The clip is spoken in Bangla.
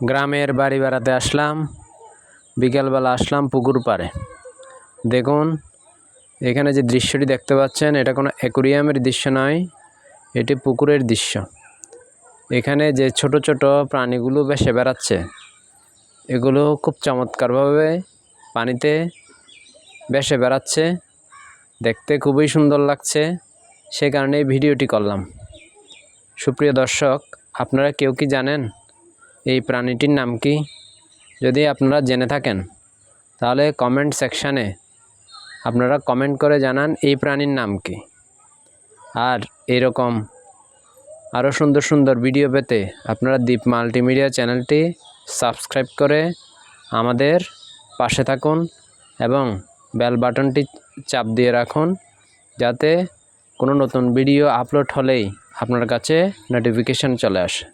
গ্রামের বাড়ি বেড়াতে আসলাম, বিকালবেলা আসলাম পুকুর পাড়ে। দেখুন, এখানে যে দৃশ্যটি দেখতে পাচ্ছেন, এটা কোনো অ্যাকুরিয়ামের দৃশ্য নয়, এটি পুকুরের দৃশ্য। এখানে যে ছোট ছোট প্রাণীগুলো ভেসে বেড়াচ্ছে, এগুলো খুব চমৎকারভাবে পানিতে ভেসে বেড়াচ্ছে, দেখতে খুবই সুন্দর লাগছে, সে কারণে ভিডিওটি করলাম। সুপ্রিয় দর্শক, আপনারা কেউ কি জানেন এই প্রাণীটির নাম কি? যদি আপনারা জেনে থাকেন, তাহলে কমেন্ট সেকশানে আপনারা কমেন্ট করে জানান এই প্রাণীর নাম কি। আর এরকম আরও সুন্দর সুন্দর ভিডিও পেতে আপনারা দীপ মাল্টিমিডিয়া চ্যানেলটি সাবস্ক্রাইব করে আমাদের পাশে থাকুন এবং বেল বাটনটি চাপ দিয়ে রাখুন, যাতে কোনো নতুন ভিডিও আপলোড হলেই আপনার কাছে নোটিফিকেশান চলে আসে।